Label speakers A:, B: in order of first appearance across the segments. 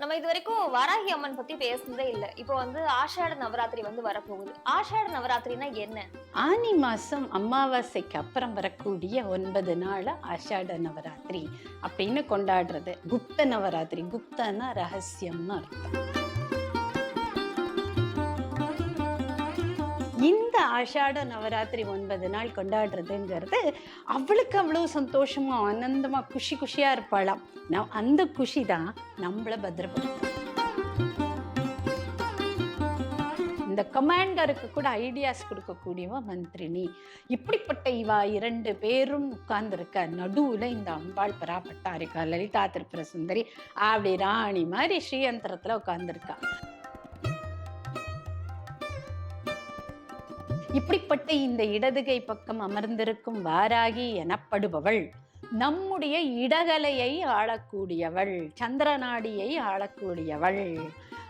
A: நம்ம இது வரைக்கும் வாராகி அம்மன் பத்தி பேசுனதே இல்ல. இப்போ வந்து ஆஷாட நவராத்திரி வந்து வரப்போகுது. ஆஷாட நவராத்திரினா என்ன?
B: ஆனி மாசம் அமாவாசைக்கு அப்புறம் வரக்கூடிய ஒன்பது நாள் ஆஷாட நவராத்திரி அப்படின்னு கொண்டாடுறது. குப்த நவராத்திரி. குப்தனா ரகசியம்னு அர்த்தம். ஆஷாட நவராத்திரி ஒன்பது நாள் கொண்டாடுறதுங்கிறது அவளுக்கு அவ்வளவு சந்தோஷமா ஆனந்தமாக குஷி குஷியா இருப்பாளாம் நம் அந்த குஷி தான் நம்மள பத்திரப்படுத்தும். இந்த கமாண்டருக்கு கூட ஐடியாஸ் கொடுக்கக்கூடியவ மந்திரினி இப்படிப்பட்ட இவா இரண்டு பேரும் உட்கார்ந்துருக்க நடுவுல இந்த அம்பாள் பராப்பட்டா இருக்கா லலிதா திரிபுர சுந்தரி அப்படி ராணி மாதிரி ஸ்ரீயந்திரத்தில் உட்கார்ந்துருக்கா. இப்படிப்பட்ட இந்த இடதுகை பக்கம் அமர்ந்திருக்கும் வாராகி எனப்படுபவள். நம்முடைய இடகலையை ஆளக்கூடியவள். சந்திரநாடியை ஆளக்கூடியவள்.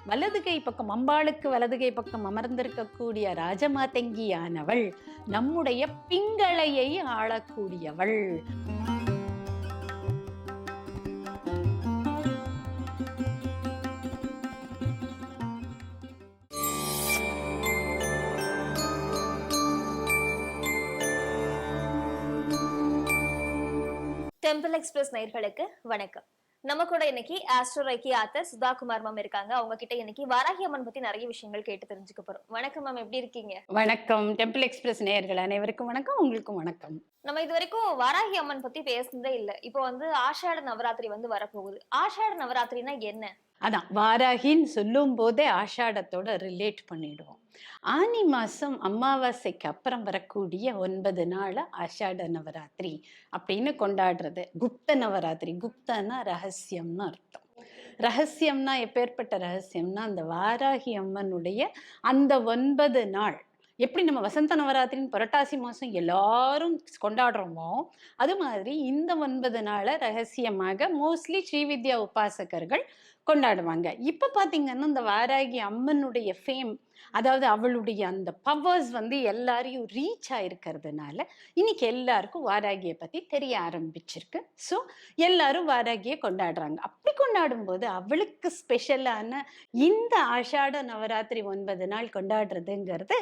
B: வலதுகை பக்கம் அம்பாளுக்கு வலதுகை பக்கம் அமர்ந்திருக்கக்கூடிய ராஜமாதங்கியானவள் நம்முடைய பிங்களையை ஆளக்கூடியவள்.
A: டெம்பிள் எக்ஸ்பிரஸ் நேயர்களுக்கு வணக்கம். நம்ம கூட இன்னைக்கு astro Reiki author Sudha Kumar ma'am இருக்காங்க. அவங்க கிட்ட இன்னைக்கு வாராகி அம்மன் பத்தி நிறைய விஷயங்கள் கேட்டு தெரிஞ்சுக்க போறோம். வணக்கம் மேம் எப்படி இருக்கீங்க?
B: வணக்கம். டெம்பிள் எக்ஸ்பிரஸ் நேயர்கள் அனைவருக்கும் வணக்கம். உங்களுக்கும் வணக்கம்.
A: நம்ம இது வரைக்கும் வாராகி அம்மன் பத்தி பேசுனதே இல்ல. இப்போ வந்து ஆஷாட நவராத்திரி வந்து வரப்போகுது. ஆஷாட நவராத்திரினா என்ன?
B: அதான் வாராகின்னு சொல்லும் போதே ஆஷாடத்தோட ரிலேட் பண்ணிடுவோம். ஆனி மாதம் அமாவாசைக்கு அப்புறம் வரக்கூடிய ஒன்பது நாள் ஆஷாட நவராத்திரி அப்படின்னு கொண்டாடுறது. குப்த நவராத்திரி. குப்தனா ரகசியம்னு அர்த்தம். ரகசியம்னா எப்பேற்பட்ட ரகசியம்னா அந்த வாராகி அம்மனுடைய அந்த ஒன்பது நாள். எப்படி நம்ம வசந்த நவராத்திரின்னு புரட்டாசி மாதம் எல்லாரும் கொண்டாடுறோமோ அது மாதிரி இந்த ஒன்பது நாளை ரகசியமாக மோஸ்ட்லி ஸ்ரீவித்யா உபாசகர்கள் கொண்டாடுவாங்க. இப்போ பார்த்தீங்கன்னா இந்த வாராகி அம்மனுடைய ஃபேம் அதாவது அவளுடைய அந்த பவர்ஸ் வந்து எல்லாரையும் ரீச் ஆயிருக்கிறதுனால இன்னைக்கு எல்லாருக்கும் வாராகியை பற்றி தெரிய ஆரம்பிச்சிருக்கு. ஸோ எல்லாரும் வாராகியை கொண்டாடுறாங்க. அப்படி கொண்டாடும் போது அவளுக்கு ஸ்பெஷலான இந்த ஆஷாட நவராத்திரி ஒன்பது நாள் கொண்டாடுறதுங்கிறது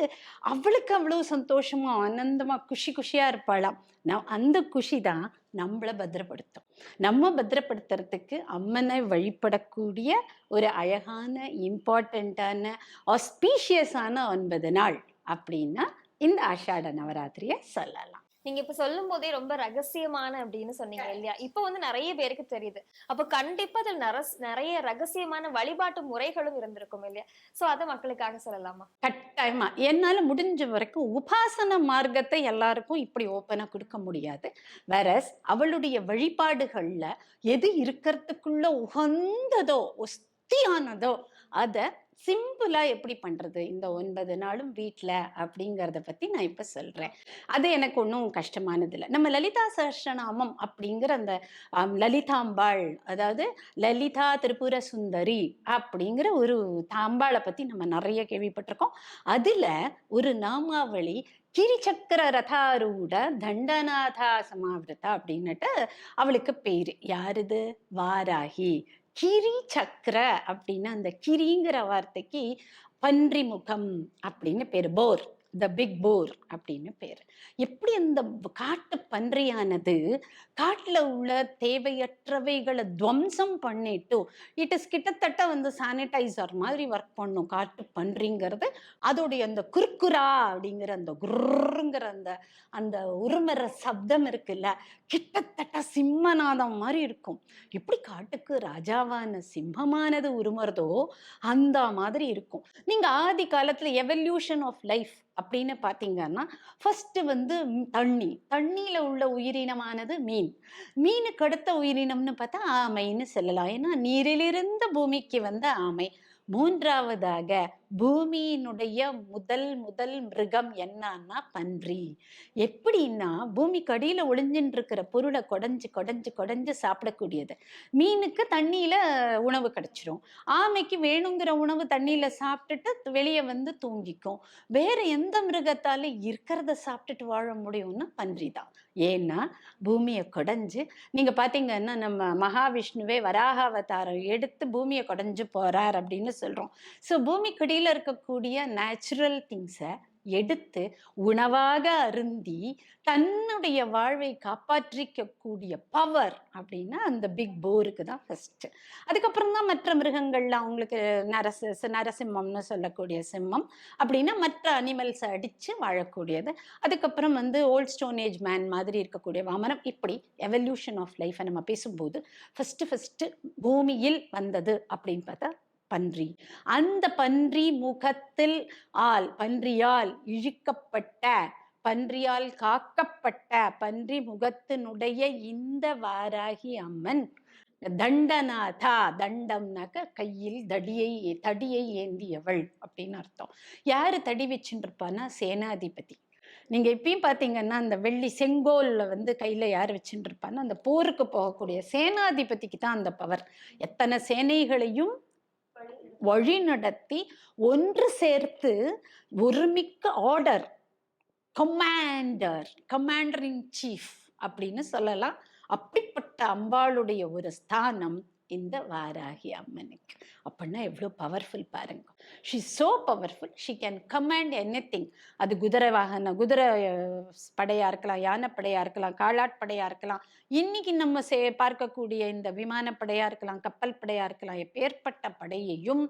B: அவளுக்கு அவ்வளோ சந்தோஷமா ஆனந்தமா குஷி குஷியா இருப்பாளாம். நான் அந்த குஷி தான் நம்மளை பத்திரப்படுத்தும். நம்ம பத்திரப்படுத்துறதுக்கு அம்மனை வழிபடக்கூடிய ஒரு அழகான இம்பார்ட்டண்ட்டான ஆஸ்பீஷியஸான ஒன்பது நாள் அப்படின்னா இந்த ஆஷாட நவராத்திரியை சொல்லலாம்.
A: நீங்க இப்ப சொல்லும் போதே ரொம்ப ரகசியமான அப்படின்னு சொன்னீங்க இல்லையா? இப்ப வந்து நிறைய பேருக்கு தெரியுது. அப்ப கண்டிப்பா அதுல நிறைய ரகசியமான வழிபாட்டு முறைகளும் இருந்திருக்கும் இல்லையா? சோ அதை மக்களுக்காக சொல்லலாமா?
B: கட்டாயமா. என்னால முடிஞ்ச வரைக்கும் உபாசன மார்க்கத்தை எல்லாருக்கும் இப்படி ஓப்பனா கொடுக்க முடியாது. வேறஸ் அவளுடைய வழிபாடுகள்ல எது இருக்கிறதுக்குள்ள உகந்ததோ சக்தியானதோ அதை சிம்பிளாக எப்படி பண்ணுறது இந்த ஒன்பது நாளும் வீட்டில் அப்படிங்கிறத பற்றி நான் இப்போ சொல்கிறேன் அது எனக்கு ஒன்றும் கஷ்டமானது இல்லை நம்ம லலிதா சஹஸ்ரநாமம் அப்படிங்கிற அந்த லலிதாம்பாள் அதாவது லலிதா திரிபுர சுந்தரி அப்படிங்கிற ஒரு தாம்பாளை பற்றி நம்ம நிறைய கேள்விப்பட்டிருக்கோம். அதில் ஒரு நாமாவளி கிரிச்சக்கர ரதாரூட தண்டநாதா சமாவிரதா அப்படின்னுட்டு அவளுக்கு பேர். யாருது வாராகி. கிரி சக்கர அப்படின்னு அந்த கிரிங்கிற வார்த்தைக்கு பன்றிமுகம் அப்படின்னு பேர் போர். த பிக் போர் அப்படின்னு பேர். எப்படி அந்த காட்டு பன்றியானது காட்டில் உள்ள தேவையற்றவைகளை துவம்சம் பண்ணிட்டு இட் இஸ் கிட்டத்தட்ட வந்து சானிடைசர் மாதிரி ஒர்க் பண்ணும் காட்டு பன்றிங்கிறது. அதோடைய அந்த குர்குரா அப்படிங்கிற அந்த குருங்கிற அந்த அந்த உருமற சப்தம் இருக்குல்ல கிட்டத்தட்ட சிம்மநாதம் மாதிரி இருக்கும். எப்படி காட்டுக்கு ராஜாவான சிம்மமானது உருமறதோ அந்த மாதிரி இருக்கும். நீங்க ஆதி காலத்துல எவல்யூஷன் ஆஃப் லைஃப் அப்படின்னு பார்த்தீங்கன்னா ஃபஸ்ட்டு வந்து தண்ணி. தண்ணியில் உள்ள உயிரினமானது மீன். மீனுக்கு அடுத்த உயிரினம்னு பார்த்தா ஆமைன்னு சொல்லலாம். ஏன்னா நீரிலிருந்து பூமிக்கு வந்த ஆமை. மூன்றாவதாக பூமியினுடைய முதல் முதல் மிருகம் என்னன்னா பன்றி. எப்படின்னா பூமிக்கு கடியில் ஒளிஞ்சின்னு இருக்கிற பொருளை கொடைஞ்சு கொடைஞ்சு கொடைஞ்சு சாப்பிடக்கூடியது. மீனுக்கு தண்ணியில் உணவு கிடச்சிரும். ஆமைக்கு வேணுங்கிற உணவு தண்ணியில் சாப்பிட்டுட்டு வெளியே வந்து தூங்கிக்கும். வேறு எந்த மிருகத்தால் இருக்கிறத சாப்பிட்டுட்டு வாழ முடியும்னா பன்றி தான். ஏன்னா பூமியை கொடைஞ்சு நீங்கள் பார்த்தீங்கன்னா நம்ம மகாவிஷ்ணுவே வராக அவதாரம் எடுத்து பூமியை கொடைஞ்சு போகிறார் அப்படின்னு சொல்கிறோம் ஸோ கையில் இருக்கக்கூடிய நேச்சுரல் திங்ஸை எடுத்து உணவாக அருந்தி தன்னுடைய வாழ்வை காப்பாற்றிக்கக்கூடிய பவர் அப்படின்னா அந்த பிக் போருக்கு தான் ஃபஸ்ட்டு அதுக்கப்புறம் தான் மற்ற மிருகங்கள்லாம் அவங்களுக்கு நரச நரசிம்மம்னு சொல்லக்கூடிய சிம்மம். அப்படின்னா மற்ற அனிமல்ஸை அடித்து வாழக்கூடியது. அதுக்கப்புறம் வந்து ஓல்ட் ஸ்டோன் ஏஜ் மேன் மாதிரி இருக்கக்கூடிய வாமனம். இப்படி எவல்யூஷன் ஆஃப் லைஃப்பை நம்ம பேசும்போது ஃபஸ்ட்டு ஃபஸ்ட்டு பூமியில் வந்தது அப்படின்னு பார்த்தா பன்றி. அந்த பன்றி முகத்தில் ஆள் பன்றியால் இழுக்கப்பட்ட பன்றியால் காக்கப்பட்ட பன்றி முகத்தினுடைய இந்த வாராகி அம்மன் தண்டநாதா தண்டம்னாக்க கையில் தடியை தடியை ஏந்தியவள் அப்படின்னு அர்த்தம். யாரு தடி வச்சுட்டு இருப்பான்னா சேனாதிபதி. நீங்கள் இப்பயும் பார்த்தீங்கன்னா அந்த வெள்ளி செங்கோலில் வந்து கையில் யார் வச்சுட்டு இருப்பான்னா அந்த போருக்கு போகக்கூடிய சேனாதிபதிக்கு தான் அந்த பவர். எத்தனை சேனைகளையும் வழிநடத்தி ஒன்று சேர்த்து ஒருமிக்க order commander commander in chief அப்படின்னு சொல்லலாம். அப்படிப்பட்ட அம்பாளுடைய ஒரு ஸ்தானம் இந்த வாராகி அம்மனுக்கு. அப்படின்னா எவ்வளோ பவர்ஃபுல் பாருங்க. She so powerful she can command anything அது குதிரை வாகன குதிரை படையாக இருக்கலாம் யானைப்படையாக இருக்கலாம் காலாட்படையாக இருக்கலாம். இன்னைக்கு நம்ம சே பார்க்கக்கூடிய இந்த விமானப்படையாக இருக்கலாம் கப்பல் படையாக இருக்கலாம் எப்பேற்பட்ட படையையும்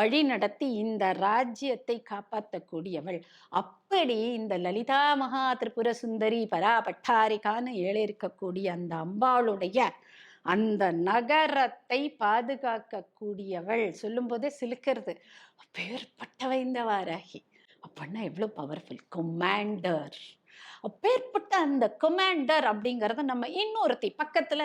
B: வழி நடத்தி இந்த ராஜ்யத்தை காப்பாற்றக்கூடியவள். அப்படி இந்த லலிதா மகா திரிபுர சுந்தரி பரா பட்டாரிக்கான ஏழை இருக்கக்கூடிய அந்த அம்பாளுடைய அந்த நகரத்தை பாதுகாக்கக்கூடியவள் சொல்லும்போதே சிலுக்கிறது. அப்பேற்பட்டவ இந்த வாராகி. அப்படின்னா எவ்வளோ பவர்ஃபுல் கொமாண்டர் அப்பேற்பட்ட அந்த கொமாண்டர் அப்படிங்கிறத நம்ம இன்னொருத்தி பக்கத்தில்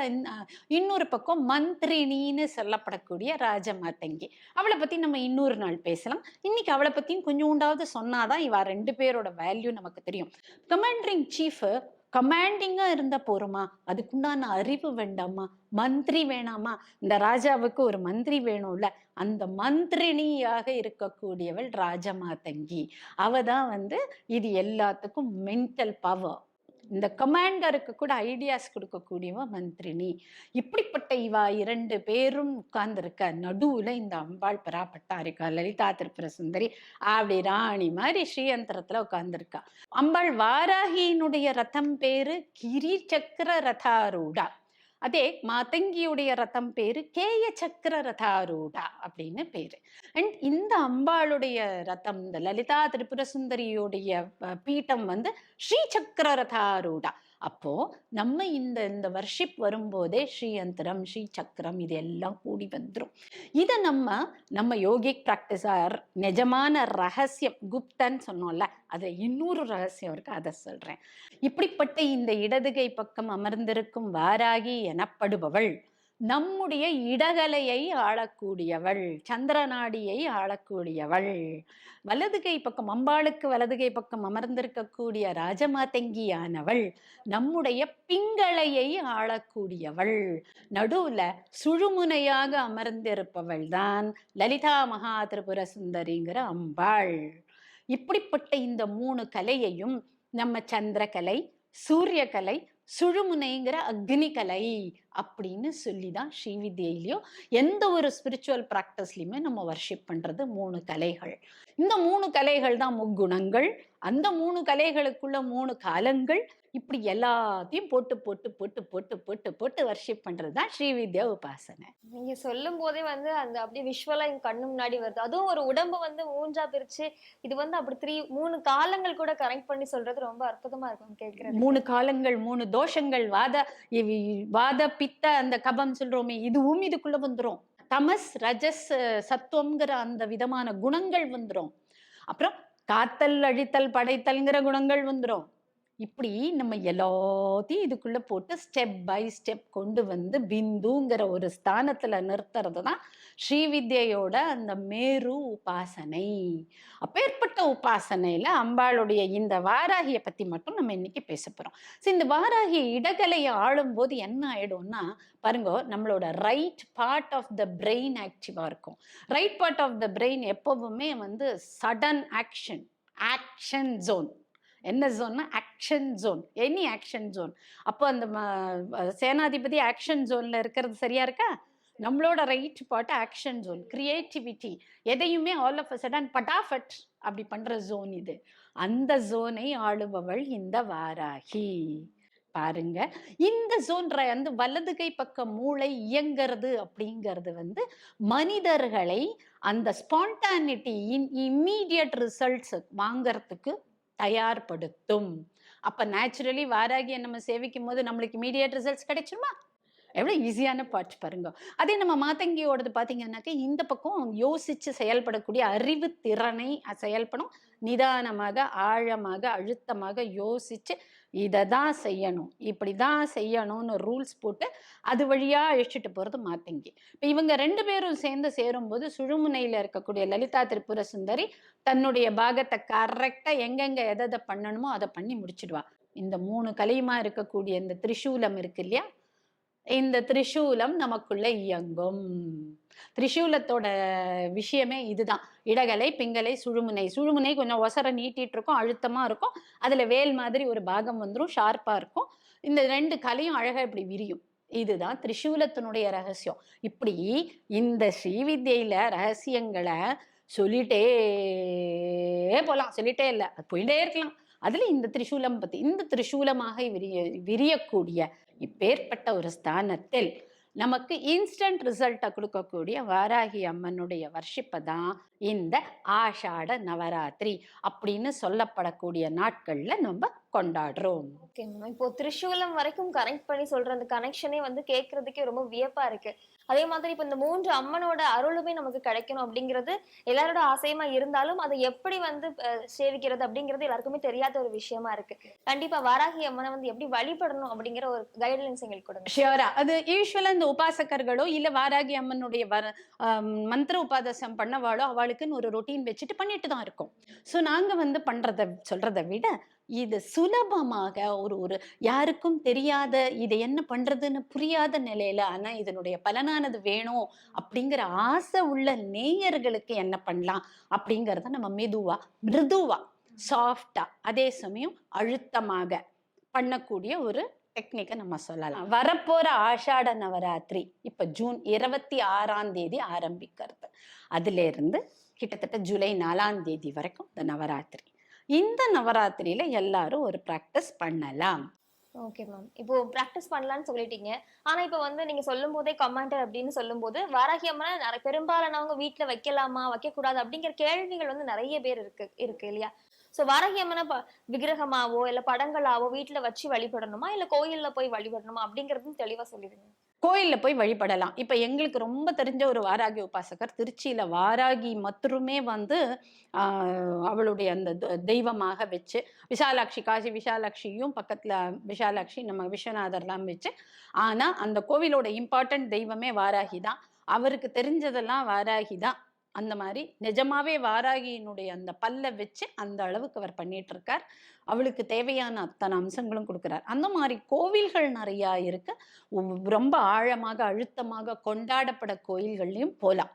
B: இன்னொரு பக்கம் மந்திரினின்னு சொல்லப்படக்கூடிய ராஜமாட்டங்கி அவளை பற்றி நம்ம இன்னொரு நாள் பேசலாம். இன்னைக்கு அவளை பற்றியும் கொஞ்சம் உண்டாவது சொன்னாதான் இவா ரெண்டு பேரோட வேல்யூ நமக்கு தெரியும். கமாண்டரிங் சீஃபு கமாண்டிங்காக இருந்தால் போகிறோமா அதுக்குண்டான அறிவு வேண்டாமா? மந்திரி வேணாமா? இந்த ராஜாவுக்கு ஒரு மந்திரி வேணும்ல. அந்த மந்திரினியாக இருக்கக்கூடியவள் ராஜமாதங்கி. அவ தான் வந்து இது எல்லாத்துக்கும் மென்டல் பவர் இந்த கமாண்டருக்கு கூட ஐடியாஸ் கொடுக்கக்கூடியவ மந்திரினி இப்படிப்பட்ட இவா இரண்டு பேரும் உட்கார்ந்துருக்க நடுவுல இந்த அம்பாள் பராப்பட்டா இருக்கா? லலிதா திரிபுர சுந்தரி அப்படி ராணி மாதிரி ஸ்ரீயந்திரத்துல உட்கார்ந்துருக்கா. அம்பாள் வாராகியினுடைய ரதம் பேரு கிரி சக்கர ரதாரூடா. அதே மாதங்கியுடைய ரதம் பேரு கேய சக்கர ரதாரூடா அப்படின்னு பேரு. அண்ட் இந்த அம்பாளுடைய ரதம் இந்த லலிதா திரிபுர சுந்தரியுடைய பீட்டம் வந்து ஸ்ரீ சக்கர ரதாரூடா அப்போ நம்ம இந்த இந்த வர்ஷிப் வரும்போதே ஸ்ரீயந்திரம் ஸ்ரீ சக்கரம் இது எல்லாம் கூடி வந்துரும். இதை நம்ம நம்ம யோகிக் ப்ராக்டிஸார் நிஜமான ரகசியம் குப்தன்னு சொன்னோம்ல அது இன்னொரு ரகசியம் இருக்கு அதை சொல்றேன். இப்படிப்பட்ட இந்த இடதுகை பக்கம் அமர்ந்திருக்கும் வாராகி எனப்படுபவள் நம்முடைய இடகலையை ஆளக்கூடியவள் சந்திரநாடியை ஆளக்கூடியவள். வலதுகை பக்கம் அம்பாளுக்கு வலதுகை பக்கம் அமர்ந்திருக்கக்கூடிய ராஜமாதங்கியானவள் நம்முடைய பிங்களையை ஆளக்கூடியவள். நடுவுல சுழுமுனையாக அமர்ந்திருப்பவள் தான் லலிதா மகா திரிபுர சுந்தரிங்கிற அம்பாள். இப்படிப்பட்ட இந்த மூணு கலையையும் நம்ம சந்திரகலை சூரியகலை சுழுமுனைங்கிற அக்னிகலை அப்படின்னு சொல்லி தான் ஸ்ரீவித்யிலையும் எந்த ஒரு ஸ்பிரிச்சுவல் ப்ராக்டிஸ்லையுமே நம்ம வர்ஷிப் பண்றது மூணு கலைகள். இந்த மூணு கலைகள் தான் முக்குணங்கள். அந்த மூணு கலைகளுக்குள்ள மூணு காலங்கள். இப்படி எல்லாத்தையும் போட்டு போட்டு போட்டு போட்டு போட்டு போட்டு வர்ஷிப் பண்றது தான் ஸ்ரீவித்யா உபாசனை.
A: நீங்க சொல்லும் போதே வந்து அந்த அப்படியே விஷுவலா என் கண்ணு முன்னாடி வருது. அதுவும் ஒரு உடம்பு வந்து மூஞ்சா பிரிச்சு இது வந்து அப்படி த்ரீ மூணு காலங்கள் கூட கனெக்ட் பண்ணி சொல்றது ரொம்ப அற்புதமா இருக்கும் கேக்குறது
B: மூணு காலங்கள் மூணு தோஷங்கள் வாத வாத பித்த அந்த கபம் சொல்றோமே இதுவும் இதுக்குள்ள வந்துரும். தமஸ் ரஜஸ் அஹ், சத்துவம்ங்கிற அந்த விதமான குணங்கள் வந்துரும். அப்புறம் காத்தல் அழித்தல் படைத்தல்ங்கிற குணங்கள் வந்துரும். இப்படி நம்ம எல்லாத்தையும் இதுக்குள்ளே போட்டு ஸ்டெப் பை ஸ்டெப் கொண்டு வந்து பிந்துங்கிற ஒரு ஸ்தானத்தில் நிறுத்துறது தான் ஸ்ரீவித்யோட அந்த மேரு உபாசனை. அப்பேற்பட்ட உபாசனையில் அம்பாளுடைய இந்த வாராகியை பற்றி மட்டும் நம்ம இன்னைக்கு பேச போகிறோம் ஸோ இந்த வாராகி இடகலையை ஆளும்போது என்ன ஆகிடும்னா பாருங்க நம்மளோட right part of the brain ஆக்டிவாக இருக்கும். Right part of the brain எப்போவுமே வந்து சடன் ஆக்ஷன் ஆக்ஷன் ஜோன் என்ன ஜோன்னா action zone any action zone அப்போ அந்த ம- சேனாதிபதி ஆக்ஷன் ஜோனில் இருக்கிறது சரியா இருக்கா? நம்மளோட right part action zone creativity எதையுமே ஆல் ஆஃப் அ சடன் பட்டாஃபட் அப்படி பண்ணுற ஜோன் இது. அந்த ஜோனை ஆளுபவள் இந்த வாராகி. பாருங்க. இந்த ஜோன் அந்த வலது கை பக்கம் மூளை இயங்கிறது அப்படிங்கிறது வந்து மனிதர்களை அந்த ஸ்பான்டானிட்டி இன் இம்மீடியட் ரிசல்ட்ஸ் வாங்கறதுக்கு தயார்படுத்தும். அப்போ நேச்சுரலி வாராகியை நம்ம சேவிக்கும் போது நம்மளுக்கு இமீடியட் ரிசல்ட்ஸ் கிடைச்சிருமா? எவ்வளோ ஈஸியான பாட்டு பாருங்க. அதே நம்ம மாத்தங்கியோடது பார்த்தீங்கன்னாக்க இந்த பக்கம் யோசிச்சு செயல்படக்கூடிய அறிவு திறனை செயல்படும். நிதானமாக ஆழமாக அழுத்தமாக யோசிச்சு இதை தான் செய்யணும் இப்படி தான் செய்யணும்னு ரூல்ஸ் போட்டு அது வழியாக அழிச்சிட்டு போகிறது மாத்தங்கி. இப்போ இவங்க ரெண்டு பேரும் சேர்ந்து சேரும்போது சுழுமுனையில் இருக்கக்கூடிய லலிதா திரிபுர சுந்தரி தன்னுடைய பாகத்தை கரெக்டாக எங்கெங்கே எதை எதை பண்ணணுமோ அதை பண்ணி முடிச்சிடுவா. இந்த மூணு கலையுமா இருக்கக்கூடிய இந்த திரிசூலம் இருக்கு இல்லையா? இந்த திரிசூலம் நமக்குள்ள இயங்கும். திரிசூலத்தோட விஷயமே இதுதான். இடகலை பிங்கலை சுழுமுனை. சுழுமுனை கொஞ்சம் ஒசர நீட்டிட்டு இருக்கும் அழுத்தமா இருக்கும். அதுல வேல் மாதிரி ஒரு பாகம் வந்துடும் ஷார்ப்பா இருக்கும். இந்த ரெண்டு கலையும் அழகா இப்படி விரியும். இதுதான் திரிசூலத்தினுடைய ரகசியம். இப்படி இந்த ஸ்ரீவித்யில ரகசியங்களை சொல்லிட்டே போலாம். சொல்லிட்டே இல்லை போயிட்டே இருக்கலாம். அதுல இந்த திரிசூலம் பத்தி இந்த திரிசூலமாக விரிய விரியக்கூடிய இப்பேற்பட்ட ஒரு ஸ்தானத்தில் நமக்கு இன்ஸ்டன்ட் ரிசல்ட்டை கொடுக்கக்கூடிய வாராகி அம்மனுடைய வர்ஷிப்பை தான் இந்த ஆஷாட நவராத்திரி அப்படின்னு சொல்லப்படக்கூடிய நாட்கள்ல நம்ம கொண்டாடுறோம்.
A: ஓகே மேம் இப்போ திரிசூலம் வரைக்கும் கனெக்ட் பண்ணி சொல்ற அந்த கனெக்ஷனே வந்து கேட்கறதுக்கே ரொம்ப வியப்பா இருக்கு. அதே மாதிரி இப்போ இந்த மூன்று அம்மனோட அருளுமே நமக்கு கிடைக்கணும் அப்படிங்கிறது எல்லாரோட ஆசையமா இருந்தாலும் அதை எப்படி வந்து சேவிக்கிறது அப்படிங்கிறது எல்லாருக்குமே தெரியாத ஒரு விஷயமா இருக்கு. கண்டிப்பா வாராகி அம்மனை வந்து எப்படி வழிபடணும் அப்படிங்கிற ஒரு கைட்லைன்ஸ் எங்களுக்கு கொடுங்க.
B: ஷியோரா அது யூஸ்வலா இந்த உபாசகர்களோ இல்ல வாராகி அம்மனுடைய வர மந்திர உபாதசம் பண்ணவாளோ அவளுக்குன்னு ஒரு ரொட்டீன் வச்சுட்டு பண்ணிட்டு தான் இருக்கோம். ஸோ நாங்க வந்து பண்ணுறத சொல்கிறத விட இது சுலபமாக ஒரு ஒரு யாருக்கும் தெரியாத இது என்ன பண்றதுன்னு புரியாத நிலையில ஆனா இதனுடைய பலனானது வேணும் அப்படிங்கிற ஆசை உள்ள நேயர்களுக்கு என்ன பண்ணலாம் அப்படிங்கறத நம்ம மெதுவாக மிருதுவா சாஃப்டாக அதே சமயம் அழுத்தமாக பண்ணக்கூடிய ஒரு டெக்னிக்கை நம்ம சொல்லலாம். வரப்போற ஆஷாட நவராத்திரி இப்போ ஜூன் இருபத்தி ஆறாம் தேதி ஆரம்பிக்கிறது. அதுல இருந்து கிட்டத்தட்ட ஜூலை நாலாம் தேதி வரைக்கும் இந்த நவராத்திரி. இந்த நவராத்திரியில எல்லாரும் ஒரு ப்ராக்டிஸ் பண்ணலாம்.
A: ஓகே மேம் இப்போ ப்ராக்டிஸ் பண்ணலாம்னு சொல்லிட்டீங்க. ஆனா இப்போ வந்து நீங்க சொல்லும் போதே கமாண்டர் அப்படின்னு சொல்லும்போது வாராகி அம்மனை நிறைய பெரும்பாலானவங்க வீட்டுல வைக்கலாமா வைக்க கூடாது அப்படிங்கிற கேள்விகள் வந்து நிறைய பேர் இருக்கு இருக்கு இல்லையா? சோ வாராகி அம்மனை ப- விக்கிரகமாவோ இல்ல படங்களாவோ வீட்டில் வச்சு வழிபடணுமா? இல்ல கோயில்ல போய் வழிபடணுமா? அப்படிங்கறதும் தெளிவா சொல்லிடுங்க.
B: கோயில்ல போய் வழிபடலாம். இப்ப எங்களுக்கு ரொம்ப தெரிஞ்ச ஒரு வாராகி உபாசகர் திருச்சியில வாராகி மட்டுமே வந்து அவளுடைய அந்த தெய்வமாக வச்சு விசாலாட்சி காசி விசாலாட்சியும் பக்கத்துல விசாலாட்சி நம்ம விஸ்வநாதர்லாம் வச்சு ஆனா அந்த கோவிலோட இம்பார்ட்டன்ட் தெய்வமே வாராகி தான் அவருக்கு தெரிஞ்சதெல்லாம் வாராகி தான் அந்த மாதிரி நிஜமாவே வாராகியினுடைய அந்த பல்லை வச்சு அந்த அளவுக்கு அவர் பண்ணிட்டு இருக்கார் அவளுக்கு தேவையான அத்தனை அம்சங்களும் கொடுக்குறார். அந்த மாதிரி கோவில்கள் நிறையா இருக்கு. ரொம்ப ஆழமாக அழுத்தமாக கொண்டாடப்பட கோயில்கள்லையும் போகலாம்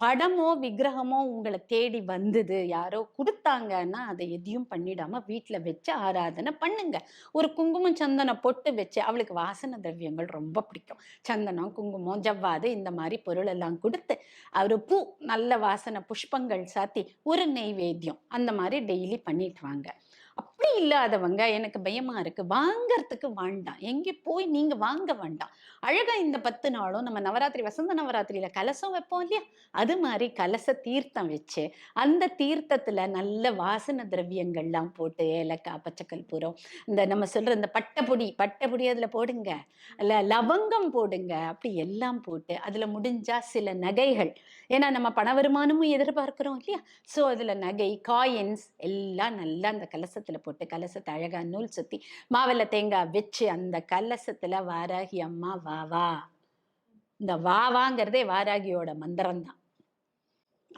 B: படமோ விக்கிரகமோ உங்களை தேடி வந்தது. யாரோ கொடுத்தாங்கன்னா அதை எதையும் பண்ணிடாம வீட்டில் வச்சு ஆராதனை பண்ணுங்க. ஒரு குங்குமம் சந்தனம் பொட்டு வச்சு அவளுக்கு வாசனை திரவியங்கள் ரொம்ப பிடிக்கும். சந்தனம் குங்குமம் ஜவ்வாது இந்த மாதிரி பொருள் எல்லாம் கொடுத்து ஒரு பூ நல்ல வாசனை புஷ்பங்கள் சாத்தி ஒரு நெய்வேத்தியம் அந்த மாதிரி டெய்லி பண்ணிட்டு வாங்க. அப்படி இல்லாதவங்க எனக்கு பயமா இருக்கு. வாங்கறதுக்கு வேண்டாம். எங்கே போய் நீங்க வாங்க வேண்டாம். அழகா இந்த பத்து நாளும் நம்ம நவராத்திரி வசந்த நவராத்திரியில கலசம் வைப்போம் இல்லையா? அது மாதிரி கலச தீர்த்தம் வச்சு அந்த தீர்த்தத்துல நல்ல வாசன திரவியங்கள்லாம் போட்டு ஏலக்காய் பச்சைக்கல்பூரம் இந்த நம்ம சொல்ற இந்த பட்டைப்பொடி பட்டைப்பொடி அதுல போடுங்க. இல்ல லவங்கம் போடுங்க. அப்படி எல்லாம் போட்டு அதுல முடிஞ்சா சில நகைகள். ஏன்னா நம்ம பண வருமானமும் எதிர்பார்க்கிறோம் இல்லையா? ஸோ அதுல நகை காயின்ஸ் எல்லாம் நல்லா அந்த கலசத்துல போட்டு கலசத்தை அழகா நூல் சுத்தி மாவில் தேங்காய் வச்சு அந்த கலசத்துல வாராகி அம்மா வா வா. இந்த வா வாங்கிறதே வாராகியோட மந்திரம் தான்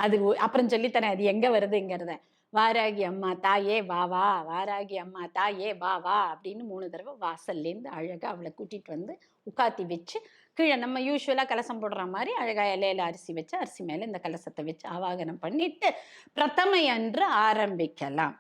B: அது அப்புறம் சொல்லித்தரேன் அது எங்க வருதுங்கிறத. வாராகி அம்மா தாயே வா வா. வாராகி அம்மா தாயே வா வா அப்படின்னு மூணு தடவை வாசல்லேருந்து அழகாக அவளை கூட்டிட்டு வந்து உட்காத்தி வச்சு கீழே நம்ம யூஸ்வலாக கலசம் போடுற மாதிரி அழகாக இலையில அரிசி வச்சு அரிசி மேலே இந்த கலசத்தை வச்சு ஆவாகனம் பண்ணிட்டு பிரதமை அன்று ஆரம்பிக்கலாம்.